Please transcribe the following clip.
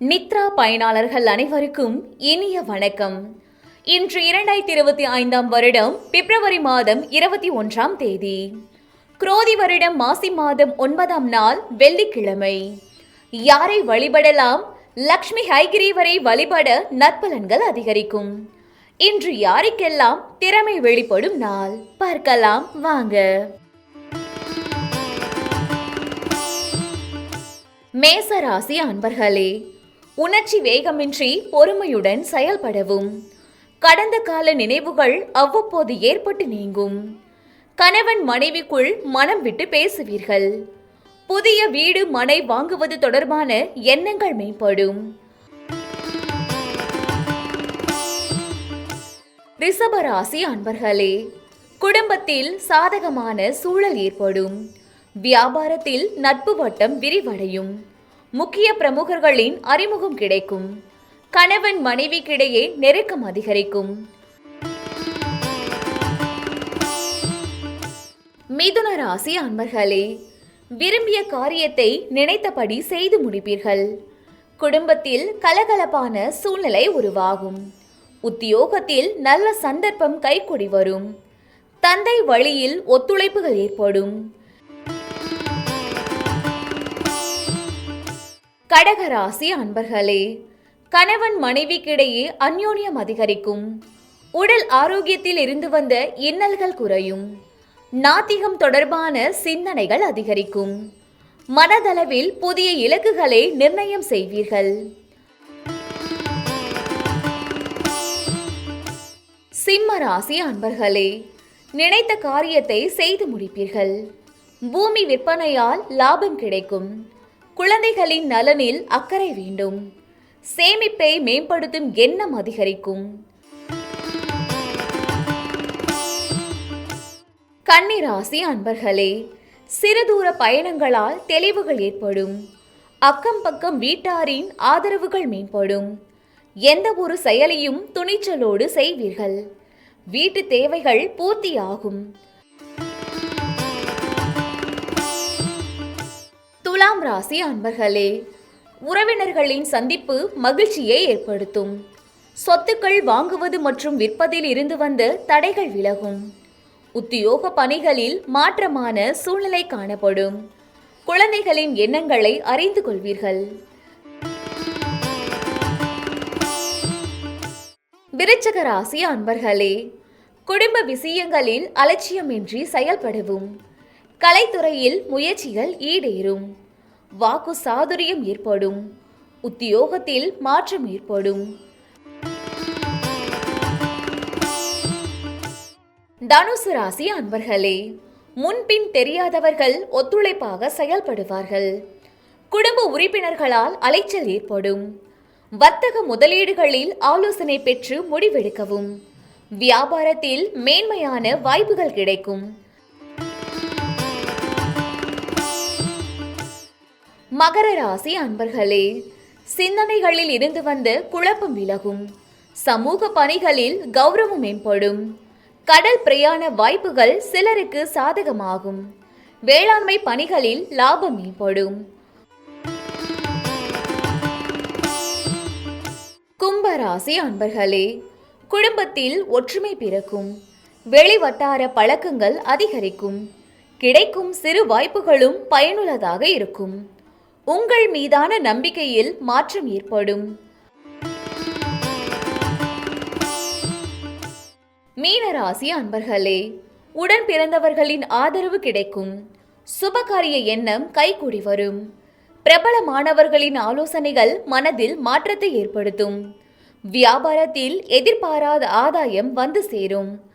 நித்ரா பயனாளர்கள் அனைவருக்கும் இனிய வணக்கம். இன்று இரண்டாயிரத்தி இருபத்தி ஐந்தாம் வருடம் பிப்ரவரி மாதம் இருபத்தி ஒன்றாம் தேதி. குரோதி வருடம் மாசி மாதம் ஒன்பதாம் நாள் வெள்ளிக்கிழமை. யாரை வழிபடலாம்? லக்ஷ்மி ஹைகிரீவரை வழிபட நற்பலன்கள் அதிகரிக்கும். இன்று யாருக்கெல்லாம் திறமை வெளிப்படும் நாள்? பார்க்கலாம் வாங்க. மேசராசி அன்பர்களே உணர்ச்சி வேகமின்றி பொறுமையுடன் செயல்படவும். கடந்த கால நினைவுகள் அவ்வப்போது ஏற்பட்டு நீங்கும். கணவன் மனைவிக்குள் மனம் விட்டு பேசுவீர்கள். புதிய வீடு மனை வாங்குவது தொடர்பான எண்ணங்கள் மேம்படும். ரிஷபராசி அன்பர்களே குடும்பத்தில் சாதகமான சூழல் ஏற்படும். வியாபாரத்தில் நட்பு வட்டம் விரிவடையும். முக்கிய பிரமுகர்களின் அறிமுகம் கிடைக்கும். கணவன் மனைவிக்கிடையே நெருக்கம் அதிகரிக்கும். மிதுன ராசி அன்பர்களே விரும்பிய காரியத்தை நினைத்தபடி செய்து முடிப்பீர்கள். குடும்பத்தில் கலகலப்பான சூழ்நிலை உருவாகும். உத்தியோகத்தில் நல்ல சந்தர்ப்பம் கைகூடி வரும். தந்தை வழியில் ஒத்துழைப்புகள் ஏற்படும். கடகராசி அன்பர்களே கணவன் மனைவிக்கிடையே அந்யோன்யம் அதிகரிக்கும். உடல் ஆரோக்கியத்தில் இருந்து வந்த இன்னல்கள் குறையும். நாத்திகம் தொடர்பான சிந்தனைகள் அதிகரிக்கும். மனதளவில் புதிய இலக்குகளை நிர்ணயம் செய்வீர்கள். சிம்ம ராசி அன்பர்களே நினைத்த காரியத்தை செய்து முடிப்பீர்கள். பூமி விற்பனையால் லாபம் கிடைக்கும். குழந்தைகளின் நலனில் அக்கறை வேண்டும். சேமிப்பை மேம்படுத்தும் எண்ணம் அதிகரிக்கும். கன்னிராசி அன்பர்களே சிறுதூர பயணங்களால் தெளிவுகள் ஏற்படும். அக்கம் பக்கம் வீட்டாரின் ஆதரவுகள் மேம்படும். எந்த ஒரு செயலையும் துணிச்சலோடு செய்வீர்கள். வீட்டு தேவைகள் பூர்த்தியாகும். துலாம் ராசி அன்பர்களே உறவினர்களின் சந்திப்பு மகிழ்ச்சியை ஏற்படுத்தும். சொத்துக்கள் வாங்குவது மற்றும் விற்பதில் இருந்து வந்த தடைகள் விலகும். உத்தியோக பணிகளில் மாற்றமான சூழ்நிலை காணப்படும். குழந்தைகளின் எண்ணங்களை அறிந்து கொள்வீர்கள். விருச்சக ராசி அன்பர்களே குடும்ப விஷயங்களில் அலட்சியமின்றி செயல்படவும். கலைத்துறையில் முயற்சிகள் ஈடேறும். வாக்கு சாதுரியம் ஏற்படும். உத்தியோகத்தில் மாற்றம் ஏற்படும். தனுசு ராசி அன்பர்களே முன்பின் தெரியாதவர்கள் ஒத்துழைப்பாக செயல்படுவார்கள். குடும்ப உறுப்பினர்களால் அலைச்சல் ஏற்படும். வர்த்தக முதலீடுகளில் ஆலோசனை பெற்று முடிவெடுக்கவும். வியாபாரத்தில் மேன்மையான வாய்ப்புகள் கிடைக்கும். மகர ராசி அன்பர்களே சிந்தனைகளில் இருந்து வந்த குழப்பம் விலகும். சமூக பணிகளில் கௌரவம் மேம்படும். கடல் பிரயாண வாய்ப்புகள் சிலருக்கு சாதகமாகும். வேளாண்மை பணிகளில் லாபம் மேம்படும். கும்பராசி அன்பர்களே குடும்பத்தில் ஒற்றுமை பிறக்கும். வெளிவட்டார பழக்கங்கள் அதிகரிக்கும். கிடைக்கும் சிறு வாய்ப்புகளும் பயனுள்ளதாக இருக்கும். உங்கள் மீதான நம்பிக்கையில் மாற்றம் ஏற்படும். மீனராசி அன்பர்களே உடன் பிறந்தவர்களின் ஆதரவு கிடைக்கும். சுபகாரிய எண்ணம் கைகூடி வரும். பிரபலமானவர்களின் ஆலோசனைகள் மனதில் மாற்றத்தை ஏற்படுத்தும். வியாபாரத்தில் எதிர்பாராத ஆதாயம் வந்து சேரும்.